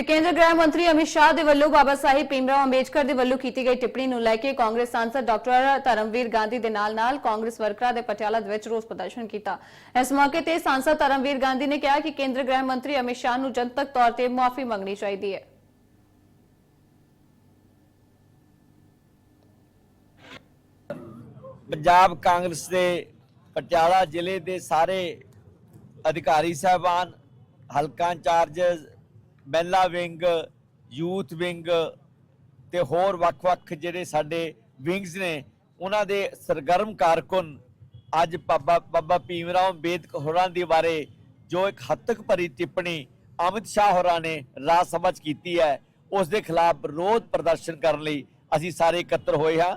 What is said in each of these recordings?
ਤੇ ਕੇਂਦਰ ਗ੍ਰਹਿ ਮੰਤਰੀ ਅਮਿਤ ਸ਼ਾਹ ਦੇ ਵੱਲੋਂ ਬਾਬਾ ਸਾਹਿਬ ਭੀਮਰਾਓ ਅੰਬੇਡਕਰ ਦੇ ਵੱਲੋਂ ਕੀਤੀ ਗਈ ਟਿੱਪਣੀ ਨੂੰ ਲੈ ਕੇ ਕਾਂਗਰਸ ਸਾਂਸਦ ਡਾਕਟਰ ਧਰਮਵੀਰ ਗਾਂਧੀ ਦੇ ਨਾਲ-ਨਾਲ ਕਾਂਗਰਸ ਵਰਕਰਾਂ ਦੇ ਪਟਿਆਲਾ ਦੇ ਵਿੱਚ ਰੋਸ ਪ੍ਰਦਰਸ਼ਨ ਕੀਤਾ। ਇਸ ਮੌਕੇ ਤੇ ਸਾਂਸਦ ਧਰਮਵੀਰ ਗਾਂਧੀ ਨੇ ਕਿਹਾ ਕਿ ਕੇਂਦਰ ਗ੍ਰਹਿ ਮੰਤਰੀ ਅਮਿਤ ਸ਼ਾਹ ਨੂੰ ਜਨਤਕ ਤੌਰ ਤੇ ਮੁਆਫੀ ਮੰਗਣੀ ਚਾਹੀਦੀ ਹੈ। ਪੰਜਾਬ ਕਾਂਗਰਸ ਦੇ ਪਟਿਆਲਾ ਜ਼ਿਲ੍ਹੇ ਦੇ ਸਾਰੇ ਅਧਿਕਾਰੀ ਸਾਹਿਬਾਨ, ਹਲਕਾ ਇੰਚਾਰਜਸ ਮਹਿਲਾ ਵਿੰਗ, ਯੂਥ ਵਿੰਗ ਤੇ ਹੋਰ ਵੱਖ-ਵੱਖ ਜਿਹੜੇ ਸਾਡੇ ਵਿੰਗਸ ਨੇ, ਉਹਨਾਂ ਦੇ ਸਰਗਰਮ ਕਾਰਕੁਨ ਅੱਜ ਬਾਬਾ ਬਾਬਾ ਭੀਮਰਾਓ ਅੰਬੇਦਕਰ ਹੋਰਾਂ ਦੇ ਬਾਰੇ ਜੋ ਇੱਕ ਹੱਤਕ ਭਰੀ ਟਿੱਪਣੀ ਅਮਿਤ ਸ਼ਾਹ ਹੋਰਾਂ ਨੇ ਰਾਜ ਸਭਾ 'ਚ ਕੀਤੀ ਹੈ, ਉਸ ਦੇ ਖਿਲਾਫ ਵਿਰੋਧ ਪ੍ਰਦਰਸ਼ਨ ਕਰਨ ਲਈ ਅਸੀਂ ਸਾਰੇ ਇਕੱਤਰ ਹੋਏ ਹਾਂ।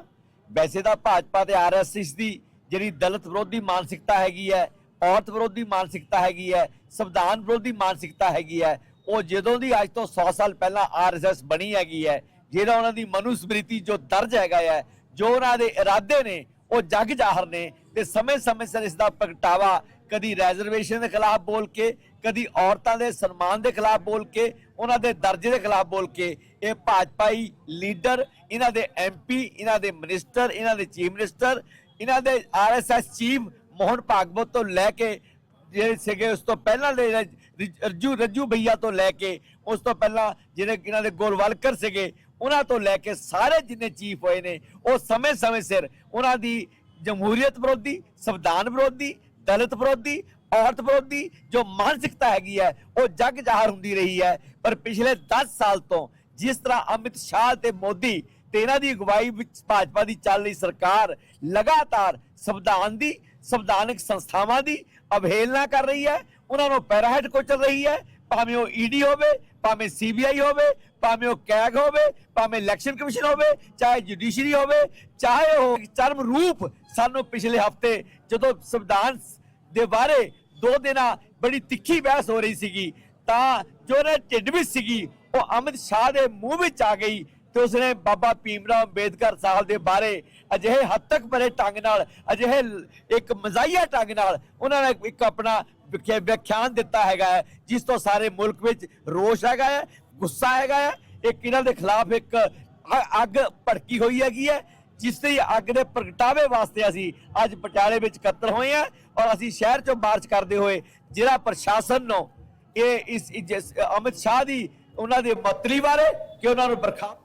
ਵੈਸੇ ਤਾਂ ਭਾਜਪਾ ਤੇ ਆਰਐਸਐਸ ਦੀ ਜਿਹੜੀ ਦਲਿਤ ਵਿਰੋਧੀ ਮਾਨਸਿਕਤਾ ਹੈਗੀ ਹੈ, ਔਰਤ ਵਿਰੋਧੀ ਮਾਨਸਿਕਤਾ ਹੈਗੀ ਹੈ, ਸੰਵਿਧਾਨ ਵਿਰੋਧੀ ਮਾਨਸਿਕਤਾ ਹੈਗੀ ਹੈ ਉਹ ਜਦੋਂ ਦੀ ਅੱਜ ਤੋਂ 100 ਸਾਲ ਪਹਿਲਾਂ ਆਰਐਸਐਸ ਬਣੀ ਹੈਗੀ ਹੈ, ਜਿਹੜਾ ਉਹਨਾਂ ਦੀ ਮਨੁਸਮ੍ਰਿਤੀ ਜੋ ਦਰਜ ਹੈਗਾ ਹੈ, ਜੋ ਉਹਨਾਂ ਦੇ ਇਰਾਦੇ ਨੇ, ਉਹ ਜਗ ਜਾਹਰ ਨੇ ਤੇ ਸਮੇਂ-ਸਮੇਂ ਸਿਰ ਇਸ ਦਾ ਪ੍ਰਗਟਾਵਾ ਕਦੀ ਰੈਜ਼ਰਵੇਸ਼ਨ ਦੇ ਖਿਲਾਫ ਬੋਲ ਕੇ, ਕਦੀ ਔਰਤਾਂ ਦੇ ਸਨਮਾਨ ਦੇ ਖਿਲਾਫ ਬੋਲ ਕੇ, ਉਹਨਾਂ ਦੇ ਦਰਜੇ ਦੇ ਖਿਲਾਫ ਬੋਲ ਕੇ, ਇਹ ਭਾਜਪਾਈ ਲੀਡਰ ਇਹਨਾਂ ਦੇ ਐਮਪੀ ਇਹਨਾਂ ਦੇ ਮਿਨਿਸਟਰ ਇਹਨਾਂ ਦੇ ਚੀਫ ਮਿਨਿਸਟਰ ਇਹਨਾਂ ਦੇ ਆਰਐਸਐਸ ਚੀਫ ਮੋਹਨ ਭਾਗਵਤ ਤੋਂ ਲੈ ਕੇ ਜਿਹੜੇ ਸੀਗੇ ਉਸ ਤੋਂ ਪਹਿਲਾਂ ਦੇ ਜਿਹੜੇ ਰੱਜੂ ਰੱਜੂ ਭਈਆ ਤੋਂ ਲੈ ਕੇ, ਉਸ ਤੋਂ ਪਹਿਲਾਂ ਜਿਹੜੇ ਇਹਨਾਂ ਦੇ ਗੋਲਵਾਲਕਰ ਸੀਗੇ, ਉਹਨਾਂ ਤੋਂ ਲੈ ਕੇ ਸਾਰੇ ਜਿੰਨੇ ਚੀਫ ਹੋਏ ਨੇ, ਉਹ ਸਮੇਂ-ਸਮੇਂ ਸਿਰ ਉਹਨਾਂ ਦੀ ਜਮਹੂਰੀਅਤ ਵਿਰੋਧੀ, ਸੰਵਿਧਾਨ ਵਿਰੋਧੀ, ਦਲਿਤ ਵਿਰੋਧੀ, ਔਰਤ ਵਿਰੋਧੀ, ਜੋ ਮਾਨਸਿਕਤਾ ਹੈਗੀ ਹੈ, ਉਹ ਜੱਗ ਜ਼ਾਹਰ ਹੁੰਦੀ ਰਹੀ ਹੈ। ਪਰ ਪਿਛਲੇ 10 ਸਾਲ ਤੋਂ ਜਿਸ ਤਰ੍ਹਾਂ ਅਮਿਤ ਸ਼ਾਹ ਤੇ ਮੋਦੀ ਤੇ ਇਹਨਾਂ ਦੀ ਅਗਵਾਈ ਵਿੱਚ ਭਾਜਪਾ ਦੀ ਚੱਲ ਰਹੀ ਸਰਕਾਰ ਲਗਾਤਾਰ ਸੰਵਿਧਾਨ ਦੀ, ਸੰਵਿਧਾਨਕ ਸੰਸਥਾਵਾਂ ਦੀ ਅਵਹੇਲਨਾ ਕਰ ਰਹੀ ਹੈ ਉਹਨਾਂ ਨੂੰ ਪੈਰਾਹਟ ਕੋਚਲ ਰਹੀ ਹੈ, ਭਾਵੇਂ ਉਹ ਈਡੀ ਹੋਵੇ, ਭਾਵੇਂ ਸੀਬੀਆਈ ਹੋਵੇ, ਭਾਵੇਂ ਉਹ ਕੈਗ ਹੋਵੇ, ਭਾਵੇਂ ਇਲੈਕਸ਼ਨ ਕਮਿਸ਼ਨ ਹੋਵੇ, ਚਾਹੇ ਜੁਡੀਸ਼ਰੀ ਹੋਵੇ, ਚਾਹੇ ਉਹ ਚਰਮ ਰੂਪ ਸਾਨੂੰ ਪਿਛਲੇ ਹਫ਼ਤੇ ਜਦੋਂ ਸੰਵਿਧਾਨ ਦੇ ਬਾਰੇ ਦੋ ਦਿਨਾਂ ਬੜੀ ਤਿੱਖੀ ਬਹਿਸ ਹੋ ਰਹੀ ਸੀਗੀ, ਤਾਂ ਜੋ ਨੇ ਢਿੱਡ ਵਿੱਚ ਸੀਗੀ, ਉਹ ਅਮਿਤ ਸ਼ਾਹ ਦੇ ਮੂੰਹ ਵਿੱਚ ਆ ਗਈ ਤੇ ਉਸਨੇ ਬਾਬਾ ਭੀਮਰਾਓ ਅੰਬੇਦਕਰ ਸਾਹਿਬ ਦੇ ਬਾਰੇ ਅਜਿਹੇ ਹੱਦ ਤੱਕ ਭਰੇ ਢੰਗ ਨਾਲ ਅਜਿਹੇ ਇੱਕ ਮਜ਼ਾਈਆ ਢੰਗ ਨਾਲ ਉਹਨਾਂ ਨੇ ਇੱਕ ਆਪਣਾ ਵਿਆਖਿਆਨ ਦਿੱਤਾ ਹੈਗਾ ਹੈ, ਜਿਸ ਤੋਂ ਸਾਰੇ ਮੁਲਕ ਵਿੱਚ ਰੋਸ਼ ਹੈਗਾ ਹੈ ਗੁੱਸਾ ਹੈਗਾ ਹੈ। ਇੱਕ ਇਹਨਾਂ ਦੇ ਖਿਲਾਫ ਇੱਕ ਅੱਗ ਭੜਕੀ ਹੋਈ ਹੈਗੀ ਹੈ ਜਿਸ ਦੀ ਅੱਗ ਦੇ ਪ੍ਰਗਟਾਵੇ ਵਾਸਤੇ ਅਸੀਂ ਅੱਜ ਪਟਿਆਲੇ ਵਿੱਚ ਇਕੱਤਰ ਹੋਏ ਹਾਂ ਔਰ ਅਸੀਂ ਸ਼ਹਿਰ ਚੋਂ ਮਾਰਚ ਕਰਦੇ ਹੋਏ ਜ਼ਿਲ੍ਹਾ ਪ੍ਰਸ਼ਾਸਨ ਨੂੰ ਇਹ ਇਸ ਇਸ- ਅਮਿਤ ਸ਼ਾਹ ਦੀ ਉਹਨਾਂ ਦੇ ਮਤਰੀ ਬਾਰੇ ਕਿ ਉਹਨਾਂ ਨੂੰ ਬਰਖਾ